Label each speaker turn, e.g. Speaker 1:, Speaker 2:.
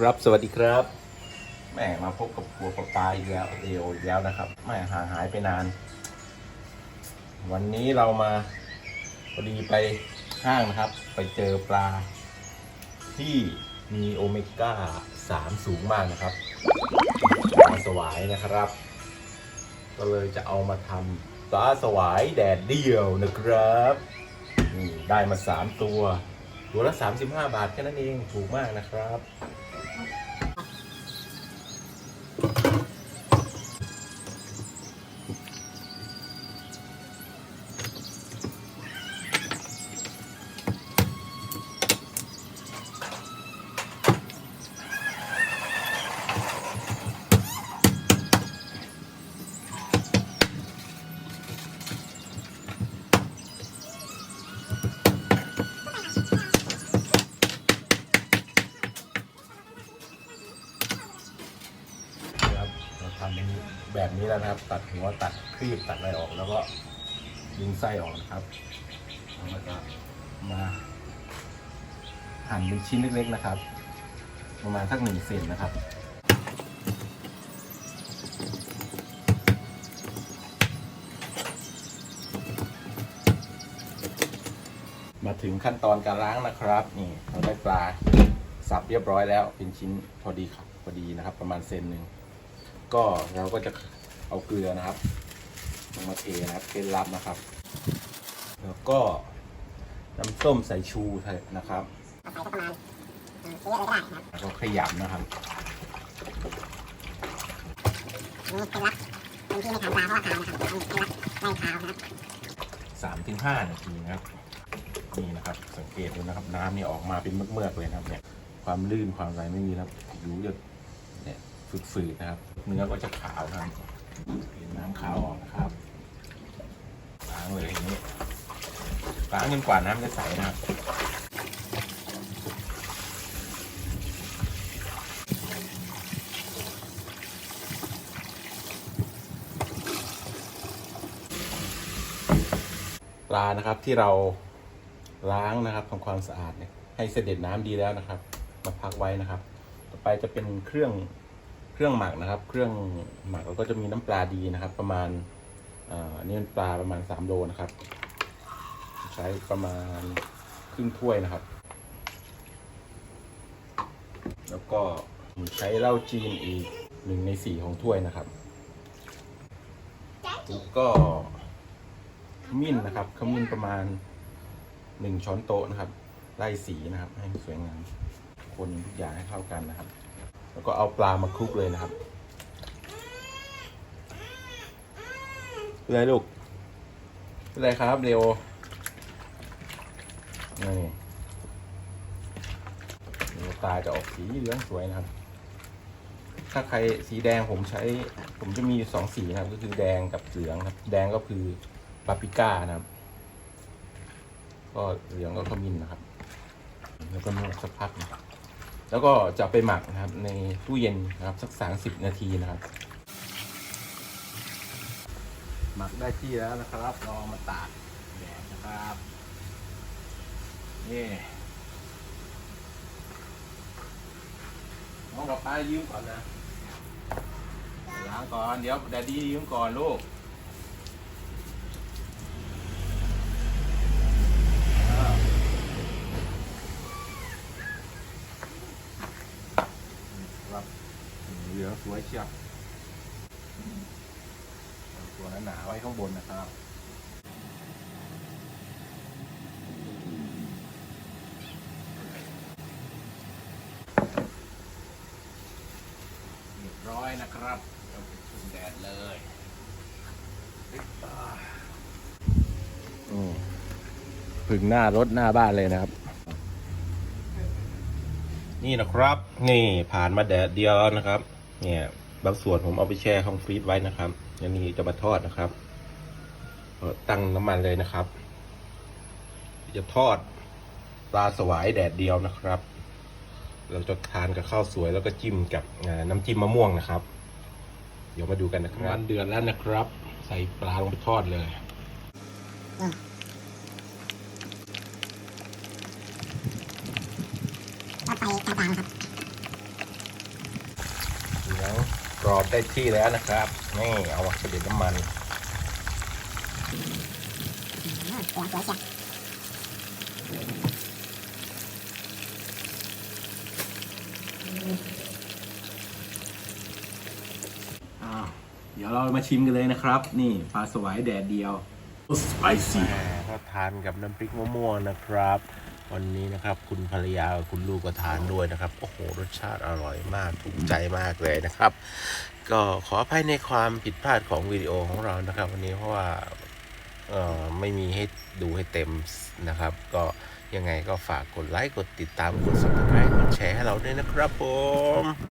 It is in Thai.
Speaker 1: ครับ สวัสดีครับ แม่มาพบกับครัวปลาปาอีกแล้วเดียวอีกแล้วนะครับแม่หาหายไปนาน วันนี้เรามาพอดีไปห้างนะครับ ไปเจอปลา ที่มีโอเมก้า3สูงมากนะครับปลาสวายนะครับ ก็เลยจะเอามาทำปลาสวายแดดเดียวนะครับนี่ได้มา3ตัวตัวละ 35 บาทแค่นั้นเอง ถูกมากนะครับ เราทำเป็นแบบนี้แล้วนะครับ ตัดหัวตัดครีบตัดอะไรออก แล้วก็ดึงไส้ออกนะครับแล้วก็มาหั่นเป็นชิ้นเล็กๆนะครับ ประมาณสักหนึ่งเซนนะครับมาถึงขั้นตอนการล้างนะครับนี่เราได้ปลาสับเรียบร้อยแล้วเป็นชิ้นพอดีครับพอดีนะครับ ประมาณเซนหนึ่ง ก็เราก็จะเอาเกลือนะครับลงมาเทนะครับเคล็ดลับนะครับ แล้วก็น้ำส้มสายชูนะครับ
Speaker 2: ใส่ก็ปราณเอ่อซื้ออะไรก็ได้นะครับ
Speaker 1: แล้วก็ขยำนะครับ
Speaker 2: นนี้เป็นลักเป็นที่ไม่ทานปลาเพราะว่าขาวนะครับนนี้เป็นลักไล่ขาวนะครับ
Speaker 1: สามถึงห้านาทีนะครับนี่นะครับ สังเกตดูนะครับ น้ำนี่ออกมาเป็นเมือกๆเลยนะครับเนี่ยความลื่นความอะไรไม่มีนะครับผิวจะ ฝืดๆนะครับ เนื้อก็จะขาวครับเห็นน้ำขาวออกนะครับล้างเลยอย่างนี้ล้างจนกว่าน้ำจะใสนะครับปลานะครับที่เราล้างนะครับทำความสะอาดเนี่ยให้เสด็จน้ำดีแล้วนะครับ มาพักไว้นะครับ ต่อไปจะเป็นเครื่อง เครื่องหมักนะครับ เครื่องหมักเราก็จะมีน้ำปลาดีนะครับ ประมาณอ่าอันนี่เป็นปลาประมาณ3โลนะครับ ใช้ประมาณครึ่งถ้วยนะครับ แล้วก็ใช้เหล้าจีนอีกหนึ่งในสี่ของถ้วยนะครับแล้วก็ขมิ้นนะครับขมิ้นประมาณหนึ่งช้อนโต๊ะนะครับไล่สีนะครับ ให้สวยงามคนทุกอย่างให้เข้ากันนะครับ แล้วก็เอาปลามาคลุกเลยนะครับเป็นไรลูกเป็นไรครับเร็วนี่เดี๋ยวตาจะออกสีเหลืองสวยนะครับ ถ้าใครสีแดงผมใช้ ผมจะมีอยู่สองสีนะครับ ก็คือแดงกับเหลืองครับ แดงก็คือปาปิก้านะครับ ก็เหลืองก็ขมิ้นนะครับ แล้วก็นวดสักพักนะครับ แล้วก็จะไปหมักนะครับในตู้เย็นนะครับสักสามสิบนาทีนะครับ หมักได้ที่แล้วนะครับเราเอามาตากแดดนะครับนี่น้องกับป้ายืมก่อนนะล้างก่อนเดี๋ยวแดดดี้ยืมก่อนลูก ครับเหลือง สวยเชียวเอาตัวนั้นหนาไว้ข้างบนนะครับเรียบร้อยนะครับเราไปชุมแดดเลยอืมพึ่งหน้ารถหน้าบ้านเลยนะครับ นี่นะครับ นี่ผ่านมาแดดเดียวแล้วนะครับ เนี่ยบางส่วนผมเอาไปแช่ห้องฟรีซไว้นะครับยังมีจะมาทอดนะครับก็ตั้งน้ำมันเลยนะครับ จะทอดปลาสวายแดดเดียวนะครับ เราจะทานกับข้าวสวยแล้วก็จิ้มกับอ่าน้ำจิ้มมะม่วงนะครับ เดี๋ยวมาดูกันนะครับเดือนแล้วนะครับ ใส่ปลาลงไปทอดเลย
Speaker 2: ก็ไฟกลางๆนะครับ
Speaker 1: รอบได้ที่แล้วนะครับ นี่เอามาเสด็จน้ำมัน
Speaker 2: เสียงสวยเชียว
Speaker 1: อ้าวเดี๋ยวเรามาชิมกันเลยนะครับ นี่ปลาสวายแดดเดียวสไปซี่ก็ทานกับน้ำพริกมะม่วงนะครับ วันนี้นะครับ คุณภรรยาคุณลูกก็ทานด้วยนะครับ โอ้โห รสชาติอร่อยมากถูกใจมากเลยนะครับ ก็ขออภัยในความผิดพลาดของวิดีโอของเรานะครับ วันนี้เพราะว่าเออไม่มีให้ดูให้เต็มนะครับ ก็ยังไงก็ฝากกดไลค์กดติดตามกด subscribe กดแชร์ให้เราด้วยนะครับผม